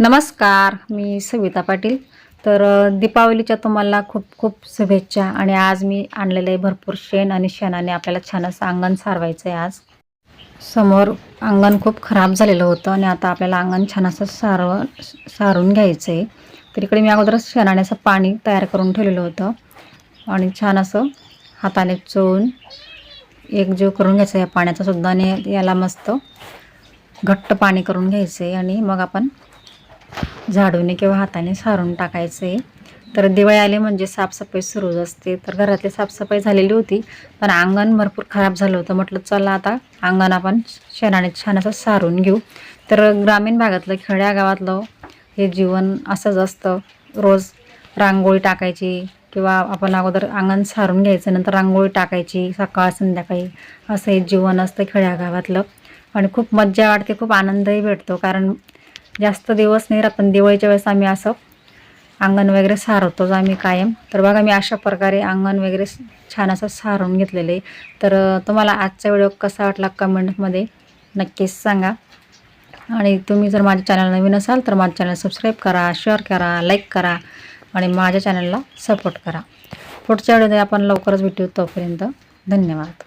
नमस्कार मी सविता पाटील. तर दीपावलीच्या तुम्हाला खूप खूप शुभेच्छा आणि आज मी आणलेलं आहे भरपूर शेण आणि शेणाने आपल्याला छान असं अंगण सारवायचं आहे आज. समोर अंगण खूप खराब झालेलं होतं आणि आता आपल्याला अंगण छान असं सारव सारून घ्यायचं आहे तर इकडे मी अगोदरच शेणाने असं पाणी तयार करून ठेवलेलं होतं आणि छान असं हाताने चोळून एकजीव करून घ्यायचं या पाण्याचा सुद्धा आणि याला मस्त घट्ट पाणी करून घ्यायचं आहे आणि मग आपण झाडूने किंवा हाताने सारून टाकायचं. आहे तर दिवाळी आली म्हणजे साफसफाई सुरूच असते. तर घरातली साफसफाई झालेली होती पण अंगण भरपूर खराब झालं होतं. म्हटलं चला आता अंगण आपण शेणाने छान असं सारून घेऊ. तर ग्रामीण भागातलं खेड्या गावातलं हे जीवन असंच असतं. रोज रांगोळी टाकायची किंवा आपण अगोदर अंगण सारून घ्यायचं नंतर रांगोळी टाकायची सकाळ संध्याकाळी. असं हे जीवन असतं खेड्या गावातलं. आणि खूप मज्जा वाटते खूप आनंदही भेटतो. कारण जास्त दिवस नाही राहत पण दिवाळीच्या वेळेस आम्ही असं अंगण वगैरे सारवतोच आम्ही कायम. तर बघा मी अशा प्रकारे अंगण वगैरे छान असं सारून घेतलेलं आहे. तर तुम्हाला आजचा व्हिडिओ कसा वाटला कमेंटमध्ये नक्कीच सांगा. आणि तुम्ही जर माझ्या चॅनल नवीन असाल तर माझ्या चॅनल सबस्क्राईब करा शेअर करा लाईक करा आणि माझ्या चॅनलला सपोर्ट करा. पुढच्या वेळेस आपण लवकरच भेटू तोपर्यंत धन्यवाद.